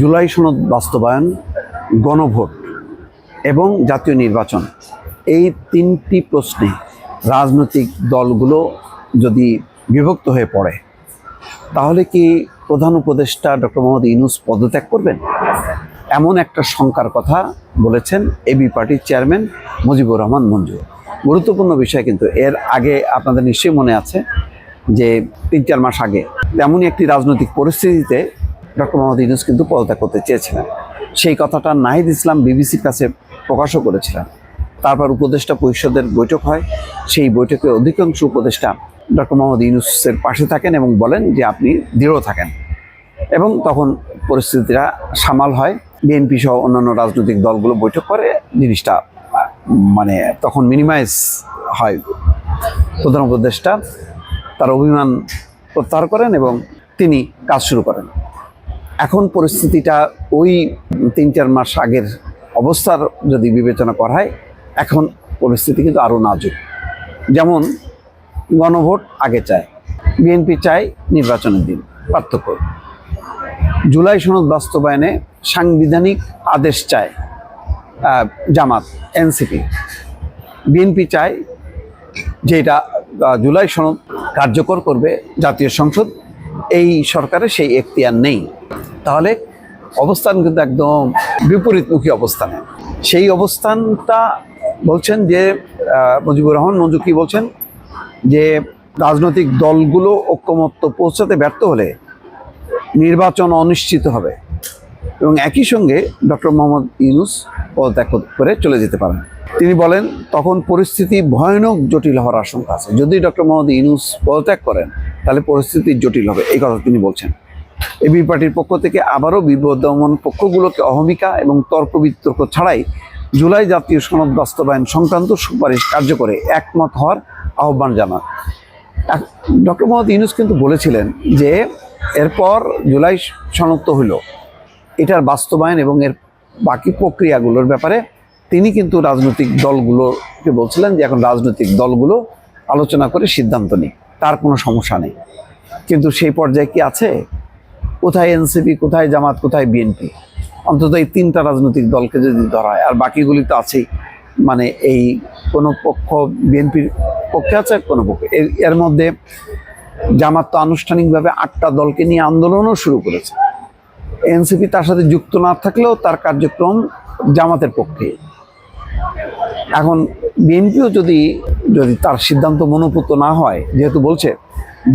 জুলাই সনদ বাস্তবায়ন, গণভোট এবং জাতীয় নির্বাচন। এই তিনটি প্রশ্নে রাজনৈতিক দলগুলো যদি বিভক্ত হয়ে পড়ে, তাহলে কি প্রধান উপদেষ্টা ডক্টর মোহাম্মদ ইউনুস পদত্যাগ করবেন? এমন একটা শঙ্কার কথা বলেছেন এবি পার্টির চেয়ারম্যান মুজিবুর রহমান মঞ্জু। গুরুত্বপূর্ণ বিষয় কিন্তু, এর আগে আপনাদের নিশ্চয়ই মনে আছে যে তিন চার মাস আগে তেমনই একটি রাজনৈতিক পরিস্থিতিতে ডক্টর মোহাম্মদ ইউনুস কিন্তু পদত্যাগ করতে চেয়েছিলেন। সেই কথাটা নাহিদ ইসলাম বিবিসির কাছে প্রকাশও করেছিলেন। তারপর উপদেষ্টা পরিষদের বৈঠক হয়। সেই বৈঠকে অধিকাংশ উপদেষ্টা ডক্টর মোহাম্মদ ইউনুসের পাশে থাকেন এবং বলেন যে আপনি দৃঢ় থাকেন। এবং তখন পরিস্থিতিটা সামাল হয়। বিএনপি সহ অন্যান্য রাজনৈতিক দলগুলো বৈঠক করে, জিনিসটা মানে তখন মিনিমাইজ হয়। প্রধান উপদেষ্টা তার অভিমান প্রত্যাহার করেন এবং তিনি কাজ শুরু করেন। এখন পরিস্থিতিটা ওই তিন চার মাস আগের অবস্থার যদি বিবেচনা করা হয়, এখন পরিস্থিতি কিন্তু আরও নাজুক। যেমন গণভোট আগে চায়, বিএনপি চায় নির্বাচনের দিন, পার্থক্য। জুলাই সনদ বাস্তবায়নে সাংবিধানিক আদেশ চায় জামাত, এনসিপি। বিএনপি চায় যে এটা জুলাই সনদ কার্যকর করবে জাতীয় সংসদ, এই সরকারের সেই এখতিয়ার নেই। তাহলে অবস্থান কিন্তু একদম বিপরীতমুখী অবস্থানে। সেই অবস্থানটা বলছেন যে মুজিবুর রহমান মঞ্জু কি বলছেন? যে রাজনৈতিক দলগুলো ঐক্যমত্য পৌঁছাতে ব্যর্থ হলে নির্বাচন অনিশ্চিত হবে এবং একই সঙ্গে ডক্টর মোহাম্মদ ইউনুস পদত্যাগ করে চলে যেতে পারেন। তিনি বলেন, তখন পরিস্থিতি ভয়ানক জটিল হওয়ার আশঙ্কা আছে। যদি ডক্টর মোহাম্মদ ইউনুস পদত্যাগ করেন, তাহলে পরিস্থিতি জটিল হবে, এই কথা তিনি বলছেন। এবি পার্টির পক্ষ থেকে আবারও বিবদমন পক্ষগুলোকে অহমিকা এবং তর্ক বিতর্ক ছাড়াই জুলাই জাতীয় সনদ বাস্তবায়ন সংক্রান্ত সুপারিশ কার্যকরে একমত হওয়ার আহ্বান জানান। ডক্টর মোহাম্মদ ইউনুস কিন্তু বলেছিলেন যে এরপর জুলাই সনদ তো হইল, এটার বাস্তবায়ন এবং এর বাকি প্রক্রিয়াগুলোর ব্যাপারে তিনি কিন্তু রাজনৈতিক দলগুলোকে বলছিলেন যে এখন রাজনৈতিক দলগুলো আলোচনা করে সিদ্ধান্ত নিক, তার কোনো সমস্যা নেই। কিন্তু সেই পর্যায়ে কি আছে? কোথায় এনসিপি, কোথায় জামাত, কোথায় বিএনপি? অন্তত এই তিনটা রাজনৈতিক দলকে যদি ধরা হয়, আর বাকিগুলি তো আছেই। মানে এই কোনো পক্ষ বিএনপির পক্ষে আছে কোনো পক্ষে। এর- মধ্যে জামাত তো আনুষ্ঠানিকভাবে আটটা দলকে নিয়ে আন্দোলনও শুরু করেছে। এনসিপি তার সাথে যুক্ত না থাকলেও তার কার্যক্রম জামাতের পক্ষে। এখন বিএনপিও যদি যদি তার সিদ্ধান্ত মনোপুত না হয়, যেহেতু বলছে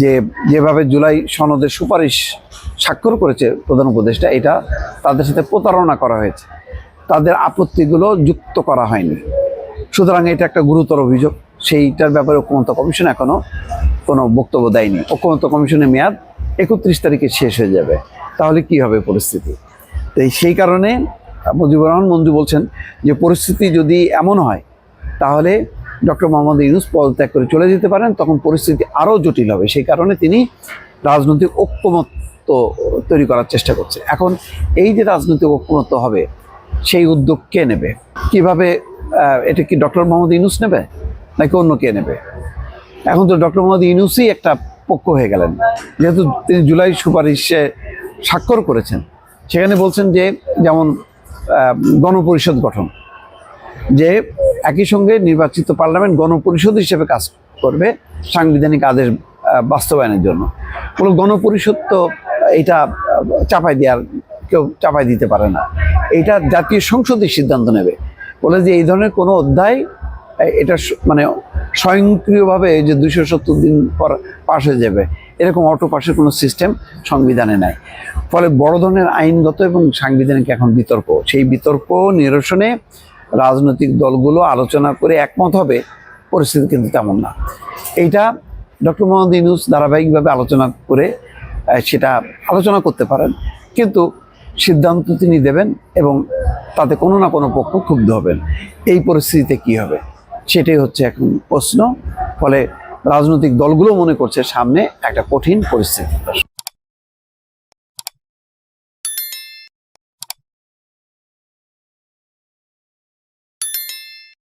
যে যেভাবে জুলাই সনদের সুপারিশ স্বাক্ষর করেছে প্রধান উপদেষ্টা, এটা তাদের সাথে প্রতারণা করা হয়েছে। তাদের আপত্তিগুলো যুক্ত করা হয়নি। সুতরাং এটা একটা গুরুতর অভিযোগ। সেইটার ব্যাপারে ঐক্যমত্য কমিশন এখনও কোনো বক্তব্য দেয়নি। ঐক্যমত্য কমিশনের মেয়াদ একত্রিশ তারিখে শেষ হয়ে যাবে। তাহলে কি হবে পরিস্থিতি? তো সেই কারণে মুজিবুর রহমান মঞ্জু বলছেন যে, পরিস্থিতি যদি এমন হয়, তাহলে ডক্টর মোহাম্মদ ইউনুস পদত্যাগ করে চলে যেতে পারেন, তখন পরিস্থিতি আরও জটিল হবে। সেই কারণে তিনি রাজনৈতিক ঐক্যমত্য তৈরি করার চেষ্টা করছে। এখন এই যে রাজনৈতিক ঐক্যমত্য হবে, সেই উদ্যোগ কে নেবে? কীভাবে এটা কি ডক্টর মোহাম্মদ ইউনুস নেবে, নাকি অন্য কে নেবে? এখন তো ডক্টর মোহাম্মদ ইউনুসই একটা পক্ষ হয়ে গেলেন। যেহেতু তিনি জুলাই সুপারিশে স্বাক্ষর করেছেন, সেখানে বলছেন যে, যেমন গণপরিষদ গঠন, যে একই সঙ্গে নির্বাচিত পার্লামেন্ট গণপরিষদ হিসেবে কাজ করবে সাংবিধানিক আদেশ বাস্তবায়নের জন্য। বলে গণপরিষদ তো এটা চাপাই দেওয়ার কেউ চাপাই দিতে পারে না। এটা জাতীয় সংসদের সিদ্ধান্ত নেবে। বলে যে এই ধরনের কোনো অধ্যায় এটা মানে স্বয়ংক্রিয়ভাবে যে দুশো সত্তর দিন পর পাশ হয়ে যাবে, এরকম অটো পাশের কোনো সিস্টেম সংবিধানে নাই। ফলে বড় ধরনের আইনগত এবং সাংবিধানিক এখন বিতর্ক। সেই বিতর্ক নিরসনে রাজনৈতিক দলগুলো আলোচনা করে একমত হবে, পরিস্থিতি কিন্তু তেমন না। এইটা ডক্টর মোহাম্মদ ইউনুস ধারাবাহিকভাবে আলোচনা করে সেটা আলোচনা করতে পারেন। কিন্তু সিদ্ধান্ত তিনি দেবেন এবং তাতে কোনো না কোনো পক্ষ ক্ষুব্ধ হবেন। এই পরিস্থিতিতে কি হবে? সেটাই হচ্ছে এখন প্রশ্ন। ফলে রাজনৈতিক দলগুলো মনে করছে সামনে একটা কঠিন পরিস্থিতি।